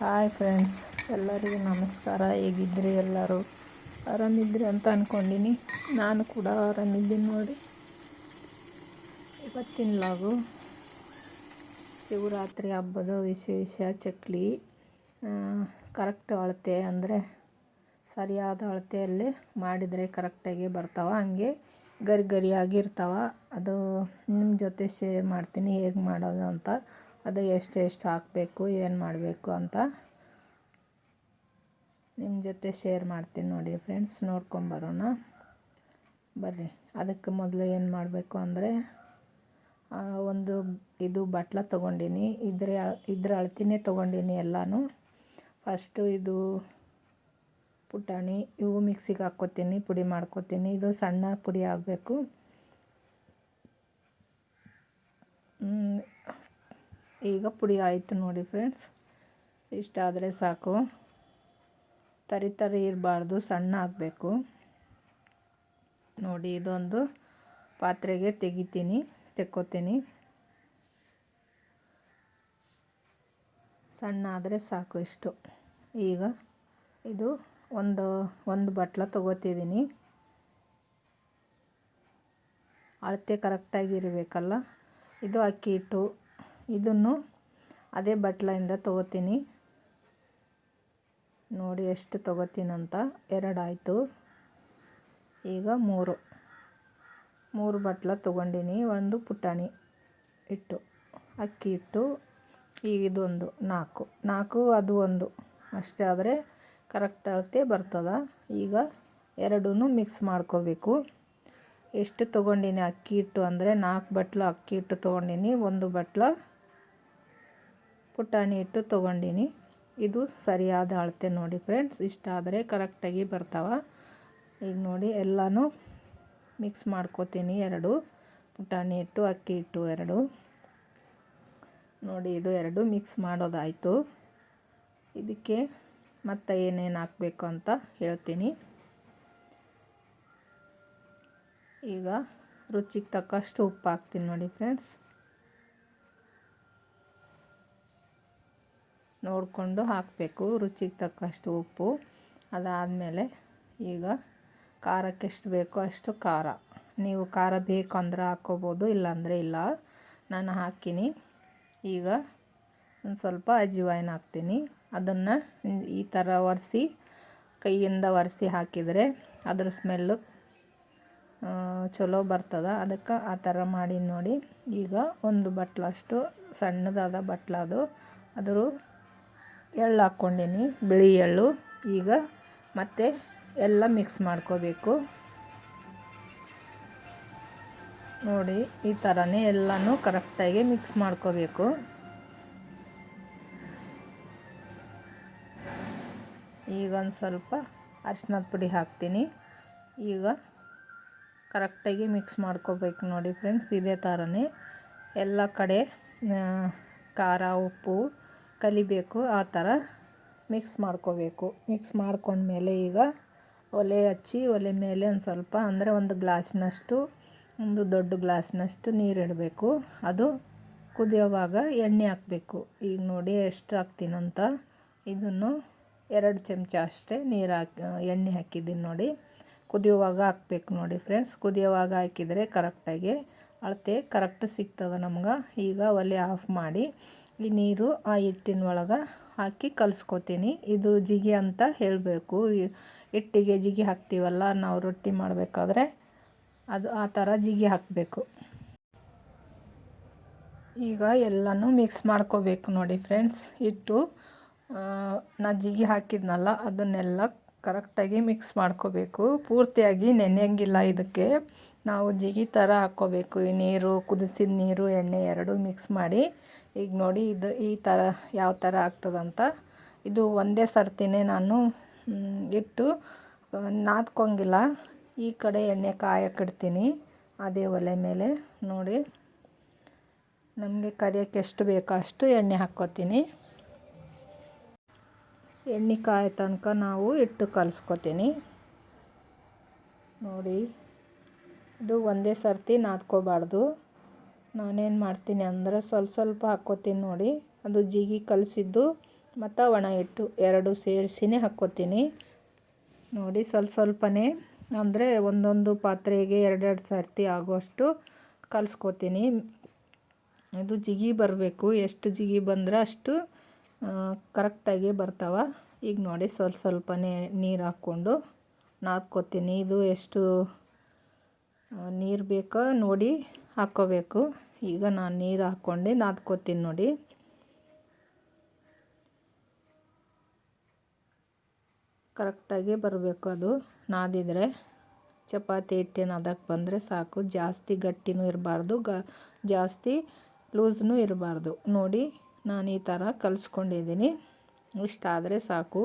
Hi friends ಎಲ್ಲರಿಗೂ ನಮಸ್ಕಾರ. ಹೇಗಿದ್ರಿ ಎಲ್ಲರೂ? ಆರಾಮಿದ್ರಿ ಅಂತ ಅಂದ್ಕೊಂಡಿನಿ ನಾನು ಕೂಡ ಆರಾಮಿದ್ದೀನಿ ನೋಡಿ. ಇವತ್ತಿನ ಲಾಗು ಶಿವರಾತ್ರಿ ಹಬ್ಬದ ವಿಶೇಷ ಚಕ್ಲಿ. ಕರೆಕ್ಟ್ ಅಳತೆ ಅಂದರೆ ಸರಿಯಾದ ಅಳತೆಯಲ್ಲಿ ಮಾಡಿದರೆ ಕರೆಕ್ಟಾಗಿ ಬರ್ತಾವೆ. ಹಂಗೆ ಗರಿ ಗರಿಯಾಗಿರ್ತಾವ ಅದು ನಿಮ್ಮ ಜೊತೆ ಶೇರ್ ಮಾಡ್ತೀನಿ ಹೇಗೆ ಮಾಡೋದು ಅಂತ. ಅದು ಎಷ್ಟು ಎಷ್ಟು ಹಾಕಬೇಕು, ಏನು ಮಾಡಬೇಕು ಅಂತ ನಿಮ್ಮ ಜೊತೆ ಶೇರ್ ಮಾಡ್ತೀನಿ ನೋಡಿ ಫ್ರೆಂಡ್ಸ್ ನೋಡ್ಕೊಂಬರೋಣ ಬರ್ರಿ. ಅದಕ್ಕೆ ಮೊದಲು ಏನು ಮಾಡಬೇಕು ಅಂದರೆ ಒಂದು ಇದು ಬಟ್ಲ ತೊಗೊಂಡಿನಿ. ಇದ್ರ ಇದ್ರ ಅಳ್ತಿನೇ ತೊಗೊಂಡಿನಿ ಎಲ್ಲನೂ. ಫಸ್ಟು ಇದು ಪುಟಾಣಿ, ಇವು ಮಿಕ್ಸಿಗೆ ಹಾಕ್ಕೋತೀನಿ, ಪುಡಿ ಮಾಡ್ಕೋತೀನಿ. ಇದು ಸಣ್ಣ ಪುಡಿ ಆಗಬೇಕು. ಈಗ ಪುಡಿ ಆಯಿತು ನೋಡಿ ಫ್ರೆಂಡ್ಸ್. ಇಷ್ಟಾದರೆ ಸಾಕು. ತರಿ ತರಿ ಇರಬಾರ್ದು, ಸಣ್ಣ ಆಗಬೇಕು. ನೋಡಿ, ಇದೊಂದು ಪಾತ್ರೆಗೆ ತೆಗಿತೀನಿ, ತೆಕ್ಕೋತೀನಿ. ಸಣ್ಣ ಆದರೆ ಸಾಕು ಇಷ್ಟು. ಈಗ ಇದು ಒಂದು ಒಂದು ಬಟ್ಲ ತೊಗೋತಿದ್ದೀನಿ. ಅಳತೆ ಕರೆಕ್ಟಾಗಿರಬೇಕಲ್ಲ ಇದು ಅಕ್ಕಿ ಹಿಟ್ಟು. ಇದನ್ನು ಅದೇ ಬಟ್ಲಿಂದ ತೊಗೋತೀನಿ. ನೋಡಿ ಎಷ್ಟು ತೊಗೋತೀನಂತ. ಎರಡಾಯಿತು. ಈಗ ಮೂರು. ಮೂರು ಬಟ್ಲ ತೊಗೊಂಡಿನಿ. ಒಂದು ಪುಟಾಣಿ ಹಿಟ್ಟು ಅಕ್ಕಿ ಹಿಟ್ಟು ಈಗ ಇದೊಂದು, ನಾಲ್ಕು. ನಾಲ್ಕು ಅದು ಒಂದು. ಅಷ್ಟೇ ಆದರೆ ಕರೆಕ್ಟ್ ಅಳತೆ ಬರ್ತದೆ. ಈಗ ಎರಡೂ ಮಿಕ್ಸ್ ಮಾಡ್ಕೋಬೇಕು. ಎಷ್ಟು ತೊಗೊಂಡಿನಿ ಅಕ್ಕಿ ಹಿಟ್ಟು ಅಂದರೆ ನಾಲ್ಕು ಬಟ್ಲು ಅಕ್ಕಿ ಹಿಟ್ಟು ತೊಗೊಂಡಿನಿ. ಒಂದು ಬಟ್ಲು ಪುಟಾಣಿ ಹಿಟ್ಟು ತೊಗೊಂಡಿನಿ. ಇದು ಸರಿಯಾದ ಅಳತೆ ನೋಡಿ ಫ್ರೆಂಡ್ಸ್. ಇಷ್ಟಾದರೆ ಕರೆಕ್ಟಾಗಿ ಬರ್ತಾವೆ. ಈಗ ನೋಡಿ ಎಲ್ಲನೂ ಮಿಕ್ಸ್ ಮಾಡ್ಕೋತೀನಿ ಎರಡು. ಪುಟಾಣಿ ಹಿಟ್ಟು ಅಕ್ಕಿ ಹಿಟ್ಟು ಎರಡು. ನೋಡಿ ಇದು ಎರಡು ಮಿಕ್ಸ್ ಮಾಡೋದಾಯಿತು. ಇದಕ್ಕೆ ಮತ್ತು ಏನೇನು ಹಾಕಬೇಕು ಅಂತ ಹೇಳ್ತೀನಿ. ಈಗ ರುಚಿಗೆ ತಕ್ಕಷ್ಟು ಉಪ್ಪು ಹಾಕ್ತೀನಿ ನೋಡಿ ಫ್ರೆಂಡ್ಸ್. ನೋಡಿಕೊಂಡು ಹಾಕಬೇಕು. ರುಚಿಗೆ ತಕ್ಕಷ್ಟು ಉಪ್ಪು. ಅದಾದಮೇಲೆ ಈಗ ಖಾರಕ್ಕೆ ಎಷ್ಟು ಬೇಕೋ ಅಷ್ಟು ಖಾರ. ನೀವು ಖಾರ ಬೇಕಂದ್ರೆ ಹಾಕ್ಕೋಬೋದು, ಇಲ್ಲಾಂದರೆ ಇಲ್ಲ. ನಾನು ಹಾಕಿನಿ. ಈಗ ಒಂದು ಸ್ವಲ್ಪ ಅಜ್ವಾಯಿನ ಹಾಕ್ತೀನಿ. ಅದನ್ನು ಈ ಥರ ಒರೆಸಿ, ಕೈಯಿಂದ ಒರೆಸಿ ಹಾಕಿದರೆ ಅದ್ರ ಸ್ಮೆಲ್ಲು ಚಲೋ ಬರ್ತದೆ. ಅದಕ್ಕೆ ಆ ಥರ ಮಾಡಿ ನೋಡಿ. ಈಗ ಒಂದು ಬಟ್ಲಷ್ಟು ಸಣ್ಣದಾದ ಬಟ್ಲದು. ಅದ್ರ ಎಳ್ಳು ಹಾಕ್ಕೊಂಡೀನಿ, ಬಿಳಿ ಎಳ್ಳು. ಈಗ ಮತ್ತೆ ಎಲ್ಲ ಮಿಕ್ಸ್ ಮಾಡ್ಕೋಬೇಕು. ನೋಡಿ, ಈ ಥರನೇ ಎಲ್ಲನೂ ಕರೆಕ್ಟಾಗಿ ಮಿಕ್ಸ್ ಮಾಡ್ಕೋಬೇಕು. ಈಗ ಒಂದು ಸ್ವಲ್ಪ ಅರ್ಶಿನದ ಪುಡಿ ಹಾಕ್ತೀನಿ. ಈಗ ಕರೆಕ್ಟಾಗಿ ಮಿಕ್ಸ್ ಮಾಡ್ಕೋಬೇಕು ನೋಡಿ ಫ್ರೆಂಡ್ಸ್ ಇದೇ ಥರನೇ ಎಲ್ಲ ಕಡೆ ಖಾರ, ಉಪ್ಪು ಕಲಿಬೇಕು, ಆ ಥರ ಮಿಕ್ಸ್ ಮಾಡ್ಕೋಬೇಕು. ಮಿಕ್ಸ್ ಮಾಡ್ಕೊಂಡ್ಮೇಲೆ ಈಗ ಒಲೆ ಹಚ್ಚಿ ಒಲೆ ಮೇಲೆ ಒಂದು ಸ್ವಲ್ಪ ಅಂದರೆ ಒಂದು ಗ್ಲಾಸ್ನಷ್ಟು, ಒಂದು ದೊಡ್ಡ ಗ್ಲಾಸ್ನಷ್ಟು ನೀರಿಡಬೇಕು ಅದು ಕುದಿಯೋವಾಗ ಎಣ್ಣೆ ಹಾಕಬೇಕು. ಈಗ ನೋಡಿ ಎಷ್ಟು ಹಾಕ್ತೀನಂತ ಇದನ್ನು ಎರಡು ಚಮಚ ಅಷ್ಟೇ ನೀರು ಹಾಕಿ, ಎಣ್ಣೆ ಹಾಕಿದ್ದೀನಿ ನೋಡಿ. ಕುದಿಯುವಾಗ ಹಾಕ್ಬೇಕು ನೋಡಿ ಫ್ರೆಂಡ್ಸ್ ಕುದಿಯೋವಾಗ ಹಾಕಿದರೆ ಕರೆಕ್ಟಾಗಿ ಅಳತೆ ಕರೆಕ್ಟ್ ಸಿಗ್ತದೆ ನಮ್ಗೆ. ಈಗ ಒಲೆ ಆಫ್ ಮಾಡಿ ಈ ನೀರು ಆ ಹಿಟ್ಟಿನ ಒಳಗೆ ಹಾಕಿ ಕಲಸ್ಕೊತೀನಿ. ಇದು ಜಿಗಿ ಅಂತ ಹೇಳಬೇಕು. ಹಿಟ್ಟಿಗೆ ಜಿಗಿ ಹಾಕ್ತೀವಲ್ಲ, ನಾವು ರೊಟ್ಟಿ ಮಾಡಬೇಕಾದ್ರೆ ಅದು ಆ ಥರ ಜಿಗಿ ಹಾಕಬೇಕು. ಈಗ ಎಲ್ಲನೂ ಮಿಕ್ಸ್ ಮಾಡ್ಕೋಬೇಕು ನೋಡಿ ಫ್ರೆಂಡ್ಸ್ ಹಿಟ್ಟು ನಾ ಜಿಗಿ ಹಾಕಿದ್ನಲ್ಲ, ಅದನ್ನೆಲ್ಲ ಕರೆಕ್ಟಾಗಿ ಮಿಕ್ಸ್ ಮಾಡ್ಕೋಬೇಕು. ಪೂರ್ತಿಯಾಗಿ ನೆನೆಯಂಗಿಲ್ಲ ಇದಕ್ಕೆ. ನಾವು ಜಿಗಿ ಥರ ಹಾಕ್ಕೋಬೇಕು. ಈ ನೀರು, ಕುದಿಸಿದ ನೀರು, ಎಣ್ಣೆ ಎರಡು ಮಿಕ್ಸ್ ಮಾಡಿ. ಈಗ ನೋಡಿ ಇದು ಈ ಥರ ಯಾವ ಥರ ಆಗ್ತದಂತ. ಇದು ಒಂದೇ ಸರ್ತಿನೇ ನಾನು ಇಟ್ಟು ನಾದ್ಕೊಂಗಿಲ್ಲ. ಈ ಕಡೆ ಎಣ್ಣೆ ಕಾಯಕ್ಕಿಡ್ತೀನಿ ಅದೇ ಒಲೆ ಮೇಲೆ ನೋಡಿ. ನಮಗೆ ಕರಿಯೋಕ್ಕೆ ಎಷ್ಟು ಬೇಕೋ ಅಷ್ಟು ಎಣ್ಣೆ ಹಾಕ್ಕೋತೀನಿ. ಎಣ್ಣೆ ಕಾಯ ತನಕ ನಾವು ಇಟ್ಟು ಕಲಿಸ್ಕೊತೀನಿ. ನೋಡಿ. ಇದು ಒಂದೇ ಸರ್ತಿ ನಾದ್ಕೋಬಾರ್ದು. ನಾನೇನು ಮಾಡ್ತೀನಿ ಅಂದರೆ ಸ್ವಲ್ಪ ಸ್ವಲ್ಪ ಹಾಕ್ಕೋತೀನಿ ನೋಡಿ. ಅದು ಜಿಗಿ ಕಲಸಿದ್ದು ಮತ್ತು ಒಣ ಹಿಟ್ಟು ಎರಡು ಸೇರಿಸಿನೇ ಹಾಕ್ಕೋತೀನಿ. ನೋಡಿ ಸ್ವಲ್ಪ ಸ್ವಲ್ಪನೇ ಅಂದರೆ ಒಂದೊಂದು ಪಾತ್ರೆಗೆ ಎರಡೆರಡು ಸರ್ತಿ ಆಗುವಷ್ಟು ಕಲಿಸ್ಕೋತೀನಿ. ಇದು ಜಿಗಿ ಬರಬೇಕು. ಎಷ್ಟು ಜಿಗಿ ಬಂದರೆ ಅಷ್ಟು ಕರೆಕ್ಟಾಗಿ ಬರ್ತಾವ. ಈಗ ನೋಡಿ ಸ್ವಲ್ಪ ಸ್ವಲ್ಪನೇ ನೀರು ಹಾಕ್ಕೊಂಡು ನಾದ್ಕೋತೀನಿ. ಇದು ಎಷ್ಟು ನೀರು ಬೇಕೋ ನೋಡಿ ಹಾಕ್ಕೋಬೇಕು ಈಗ ನಾನು ನೀರು ಹಾಕ್ಕೊಂಡು ನಾದ್ಕೋತೀನಿ ನೋಡಿ. ಕರೆಕ್ಟಾಗಿ ಬರಬೇಕು ಅದು. ನಾದಿದರೆ ಚಪಾತಿ ಹಿಟ್ಟಿನ ಅದಕ್ಕೆ ಬಂದರೆ ಸಾಕು. ಜಾಸ್ತಿ ಗಟ್ಟಿನೂ ಇರಬಾರ್ದು, ಗ, ಜಾಸ್ತಿ ಲೂಸ್ನೂ ಇರಬಾರ್ದು. ನೋಡಿ ನಾನು ಈ ಥರ ಕಲಿಸ್ಕೊಂಡಿದ್ದೀನಿ. ಇಷ್ಟಾದರೆ ಸಾಕು.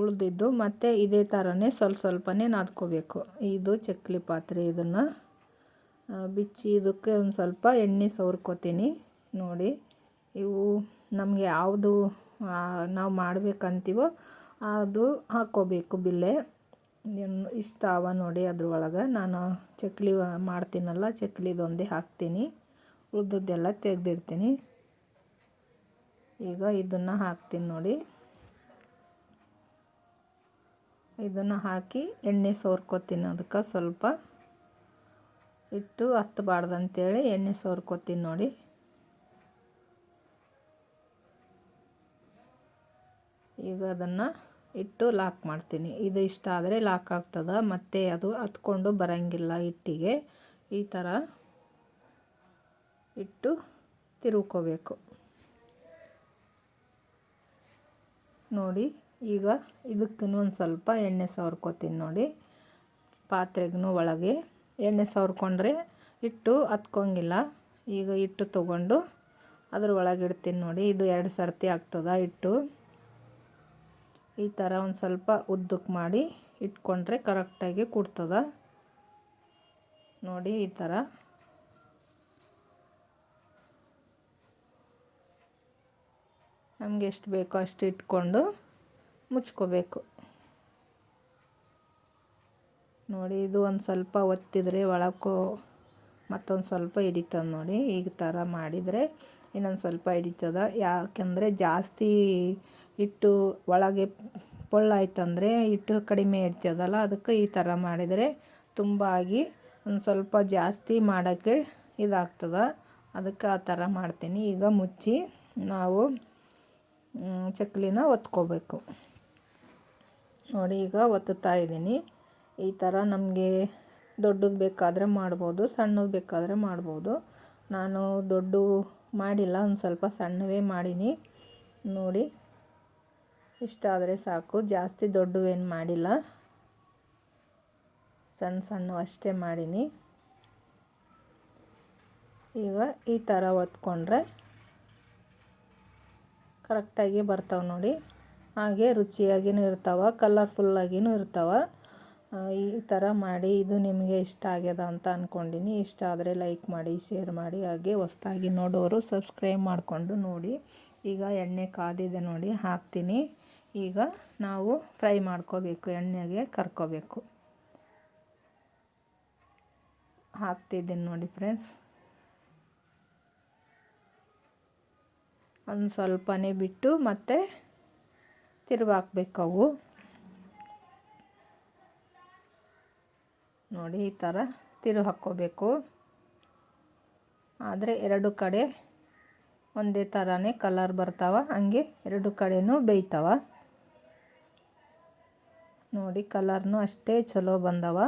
ಉಳಿದಿದ್ದು. ಮತ್ತು ಇದೇ ಥರನೇ ಸ್ವಲ್ಪ ಸ್ವಲ್ಪನೇ ನಾದ್ಕೋಬೇಕು. ಇದು ಚಕ್ಕಲಿ ಪಾತ್ರೆ ಇದನ್ನು. ಬಿಚ್ಚಿ ಇದಕ್ಕೆ ಒಂದು ಸ್ವಲ್ಪ ಎಣ್ಣೆ ಸವರ್ಕೋತೀನಿ. ನೋಡಿ, ಇವು ನಮಗೆ ಯಾವುದು ನಾವು ಮಾಡಬೇಕಂತೀವೋ ಅದು ಹಾಕ್ಕೋಬೇಕು ಬಿಲ್ಲೆ. ಇಷ್ಟ ಅವ ನೋಡಿ ಅದ್ರೊಳಗೆ. ನಾನು ಚಕ್ಲಿ ಮಾಡ್ತೀನಲ್ಲ, ಚಕ್ಲಿದೊಂದೇ ಹಾಕ್ತೀನಿ. ಉಳ್ದದ್ದೆಲ್ಲ ತೆಗೆದಿಡ್ತೀನಿ. ಈಗ ಇದನ್ನು ಹಾಕ್ತೀನಿ ನೋಡಿ. ಇದನ್ನು ಹಾಕಿ ಎಣ್ಣೆ ಸೋರ್ಕೋತೀನಿ ಅದಕ್ಕೆ ಸ್ವಲ್ಪ ಇಟ್ಟು ಹತ್ತಬಾರ್ದು ಅಂತೇಳಿ ಎಣ್ಣೆ ಸೋರ್ಕೋತೀನಿ ನೋಡಿ. ಈಗ ಅದನ್ನು ಇಟ್ಟು ಲಾಕ್ ಮಾಡ್ತೀನಿ. ಇದು ಇಷ್ಟ ಆದರೆ ಲಾಕ್ ಆಗ್ತದೆ, ಮತ್ತು ಅದು ಹತ್ಕೊಂಡು ಬರೋಂಗಿಲ್ಲ ಹಿಟ್ಟಿಗೆ. ಈ ಥರ ಇಟ್ಟು ತಿರುಕೋಬೇಕು ನೋಡಿ ಈಗ ಇದಕ್ಕೂ ಒಂದು ಸ್ವಲ್ಪ ಎಣ್ಣೆ ಸವರ್ಕೋತೀನಿ ನೋಡಿ. ಪಾತ್ರೆಗೂ ಒಳಗೆ ಎಣ್ಣೆ ಸವರ್ಕೊಂಡ್ರೆ ಹಿಟ್ಟು ಹತ್ಕೊಂಗಿಲ್ಲ. ಈಗ ಹಿಟ್ಟು ತೊಗೊಂಡು ಅದ್ರ ಒಳಗೆ ಇಡ್ತೀನಿ ನೋಡಿ. ಇದು ಎರಡು ಸರ್ತಿ ಆಗ್ತದೆ ಹಿಟ್ಟು. ಈ ಥರ ಒಂದು ಸ್ವಲ್ಪ ಉದ್ದಕ್ಕೆ ಮಾಡಿ ಇಟ್ಕೊಂಡ್ರೆ ಕರೆಕ್ಟಾಗಿ ಕೊಡ್ತದ. ನೋಡಿ ಈ ಥರ. ನಮಗೆ ಎಷ್ಟು ಬೇಕೋ ಅಷ್ಟು ಇಟ್ಕೊಂಡು ಮುಚ್ಕೋಬೇಕು. ನೋಡಿ, ಇದು ಒಂದು ಸ್ವಲ್ಪ ಒತ್ತಿದರೆ ಒಳಕ್ಕೋ ಮತ್ತೊಂದು ಸ್ವಲ್ಪ ಹಿಡಿತದೆ ನೋಡಿ ಈ ಥರ ಮಾಡಿದರೆ ಇನ್ನೊಂದು ಸ್ವಲ್ಪ ಹಿಡಿತದ. ಯಾಕೆಂದರೆ ಜಾಸ್ತಿ ಹಿಟ್ಟು ಒಳಗೆ ಪೊಳ್ಳಾಯ್ತಂದರೆ ಹಿಟ್ಟು ಕಡಿಮೆ ಇಡ್ತದಲ್ಲ ಅದಕ್ಕೆ ಈ ಥರ ಮಾಡಿದರೆ ತುಂಬ ಆಗಿ ಒಂದು ಸ್ವಲ್ಪ ಜಾಸ್ತಿ ಮಾಡೋಕ್ಕೆ ಇದಾಗ್ತದೆ. ಅದಕ್ಕೆ ಆ ಥರ ಮಾಡ್ತೀನಿ. ಈಗ ಮುಚ್ಚಿ ನಾವು ಚಕ್ಲಿನ ಒತ್ಕೋಬೇಕು. ನೋಡಿ ಈಗ ಒತ್ತುತ್ತಾ ಇದ್ದೀನಿ. ಈ ಥರ ನಮಗೆ ದೊಡ್ಡದು ಬೇಕಾದರೆ ಮಾಡ್ಬೋದು, ಸಣ್ಣದು ಬೇಕಾದರೆ ಮಾಡ್ಬೋದು. ನಾನು ದೊಡ್ಡ ಮಾಡಿಲ್ಲ, ಒಂದು ಸ್ವಲ್ಪ ಸಣ್ಣವೇ ಮಾಡೀನಿ. ನೋಡಿ, ಇಷ್ಟ ಆದರೆ ಸಾಕು. ಜಾಸ್ತಿ ದೊಡ್ಡವೇನು ಮಾಡಿಲ್ಲ. ಸಣ್ಣ ಸಣ್ಣ ಅಷ್ಟೇ ಮಾಡೀನಿ. ಈಗ ಈ ಥರ ಒತ್ಕೊಂಡ್ರೆ ಕರೆಕ್ಟಾಗಿ ಬರ್ತಾವೆ ನೋಡಿ. ಹಾಗೆ ರುಚಿಯಾಗಿಯೂ ಇರ್ತಾವೆ ಕಲರ್ಫುಲ್ಲಾಗಿಯೂ ಇರ್ತಾವೆ. ಈ ಥರ ಮಾಡಿ ಇದು ನಿಮಗೆ ಇಷ್ಟ ಆಗ್ಯದ ಅಂತ ಅಂದ್ಕೊಂಡಿನಿ ಇಷ್ಟ ಆದರೆ ಲೈಕ್ ಮಾಡಿ ಶೇರ್ ಮಾಡಿ. ಹಾಗೆ ಹೊಸ್ದಾಗಿ ನೋಡೋರು ಸಬ್ಸ್ಕ್ರೈಬ್ ಮಾಡಿಕೊಂಡು ನೋಡಿ. ಈಗ ಎಣ್ಣೆ ಕಾದಿದೆ ನೋಡಿ, ಹಾಕ್ತೀನಿ. ಈಗ ನಾವು ಫ್ರೈ ಮಾಡ್ಕೋಬೇಕು, ಎಣ್ಣೆಗೆ ಕರ್ಕೋಬೇಕು. ಹಾಕ್ತಿದ್ದೀನಿ ನೋಡಿ ಫ್ರೆಂಡ್ಸ್ ಒಂದು ಸ್ವಲ್ಪನೇ ಬಿಟ್ಟು ಮತ್ತೆ ತಿರುವಾಕ್ಬೇಕು ನೋಡಿ, ಈ ಥರ ತಿರು ಹಾಕ್ಕೋಬೇಕು ಆದರೆ ಎರಡು ಕಡೆ ಒಂದೇ ಥರನೇ ಕಲರ್ ಬರ್ತಾವ, ಹಂಗೆ ಎರಡು ಕಡೆಯೂ ಬೇಯ್ತಾವ. ನೋಡಿ ಕಲರ್ನು ಅಷ್ಟೇ ಚಲೋ ಬಂದವ.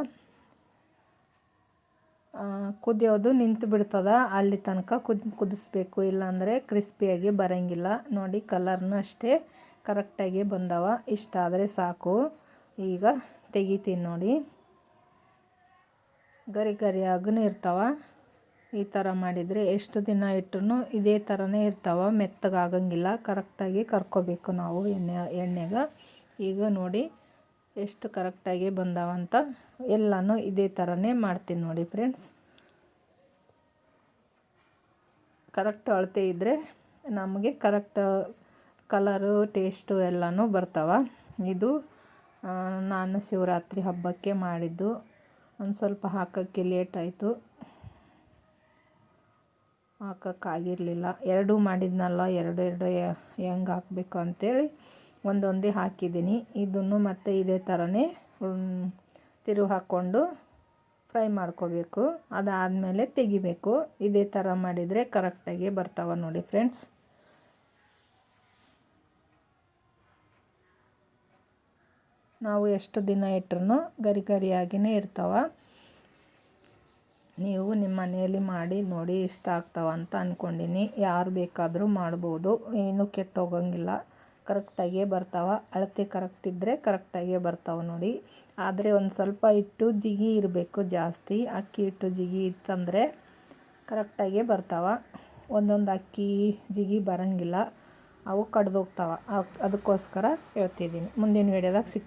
ಕುದಿಯೋದು ನಿಂತು ಬಿಡ್ತದ, ಅಲ್ಲಿ ತನಕ ಕುದ್, ಕುದಿಸ್ಬೇಕು, ಇಲ್ಲಾಂದರೆ ಕ್ರಿಸ್ಪಿಯಾಗಿ ಬರೋಂಗಿಲ್ಲ. ನೋಡಿ ಕಲರ್ನು ಅಷ್ಟೇ ಕರೆಕ್ಟಾಗಿ ಬಂದವ. ಇಷ್ಟ ಆದರೆ ಸಾಕು. ಈಗ ತೆಗಿತೀನಿ ನೋಡಿ. ಗರಿ ಗರಿಯಾಗೂ ಇರ್ತಾವ. ಈ ಥರ ಮಾಡಿದರೆ ಎಷ್ಟು ದಿನ ಇಟ್ಟರು ಇದೇ ಥರನೇ ಇರ್ತಾವ. ಮೆತ್ತಗಾಗಂಗಿಲ್ಲ. ಕರೆಕ್ಟಾಗಿ ಕರ್ಕೋಬೇಕು ನಾವು ಎಣ್ಣೆ, ಎಣ್ಣೆಗೆ. ಈಗ ನೋಡಿ ಎಷ್ಟು ಕರೆಕ್ಟಾಗಿ ಬಂದಾವಂತ ಎಲ್ಲನೂ ಇದೇ ಥರನೇ ಮಾಡ್ತೀನಿ ನೋಡಿ ಫ್ರೆಂಡ್ಸ್. ಕರೆಕ್ಟ್ ಅಳತೆ ಇದ್ದರೆ ನಮಗೆ ಕರೆಕ್ಟ್ ಕಲರು, ಟೇಸ್ಟು ಎಲ್ಲನೂ ಬರ್ತಾವ. ಇದು ನಾನು ಶಿವರಾತ್ರಿ ಹಬ್ಬಕ್ಕೆ ಮಾಡಿದ್ದು. ಒಂದು ಸ್ವಲ್ಪ ಹಾಕೋಕ್ಕೆ ಲೇಟ್ ಆಯಿತು. ಹಾಕೋಕ್ಕಾಗಿರಲಿಲ್ಲ. ಎರಡೂ ಮಾಡಿದ್ನಲ್ಲ, ಎರಡು ಎರಡು ಹೆಂಗೆ ಹಾಕಬೇಕು ಅಂಥೇಳಿ ಒಂದೊಂದೇ ಹಾಕಿದ್ದೀನಿ. ಇದನ್ನು ಮತ್ತೆ ಇದೇ ಥರನೇ ತಿರುವು ಹಾಕ್ಕೊಂಡು ಫ್ರೈ ಮಾಡ್ಕೋಬೇಕು. ಅದಾದಮೇಲೆ ತೆಗಿಬೇಕು. ಇದೇ ಥರ ಮಾಡಿದರೆ ಕರೆಕ್ಟಾಗಿ ಬರ್ತಾವೆ ನೋಡಿ ಫ್ರೆಂಡ್ಸ್ ನಾವು ಎಷ್ಟು ದಿನ ಇಟ್ಟರೂ ಗರಿ ಗರಿಯಾಗಿಯೇ ಇರ್ತಾವೆ. ನೀವು ನಿಮ್ಮ ಮನೆಯಲ್ಲಿ ಮಾಡಿ ನೋಡಿ ಇಷ್ಟ ಆಗ್ತಾವ ಅಂತ ಅಂದ್ಕೊಂಡಿನಿ ಯಾರು ಬೇಕಾದರೂ ಮಾಡ್ಬೋದು. ಏನೂ ಕೆಟ್ಟೋಗಂಗಿಲ್ಲ. ಕರೆಕ್ಟಾಗೇ ಬರ್ತಾವೆ. ಅಳತೆ ಕರೆಕ್ಟ್ ಇದ್ದರೆ ಕರೆಕ್ಟಾಗೇ ಬರ್ತಾವೆ ನೋಡಿ. ಆದರೆ ಒಂದು ಸ್ವಲ್ಪ ಹಿಟ್ಟು, ಜಿಗಿ ಇರಬೇಕು ಜಾಸ್ತಿ. ಅಕ್ಕಿ ಹಿಟ್ಟು, ಜಿಗಿ ಇತ್ತಂದರೆ ಕರೆಕ್ಟಾಗೇ ಬರ್ತಾವೆ. ಒಂದೊಂದು ಅಕ್ಕಿ, ಜಿಗಿ ಬರೋಂಗಿಲ್ಲ. ಅವು ಕಡ್ದೋಗ್ತಾವೆ. ಅದಕ್ಕೋಸ್ಕರ ಹೇಳ್ತಿದ್ದೀನಿ. ಮುಂದಿನ ವೀಡಿಯೋದಾಗ ಸಿಕ್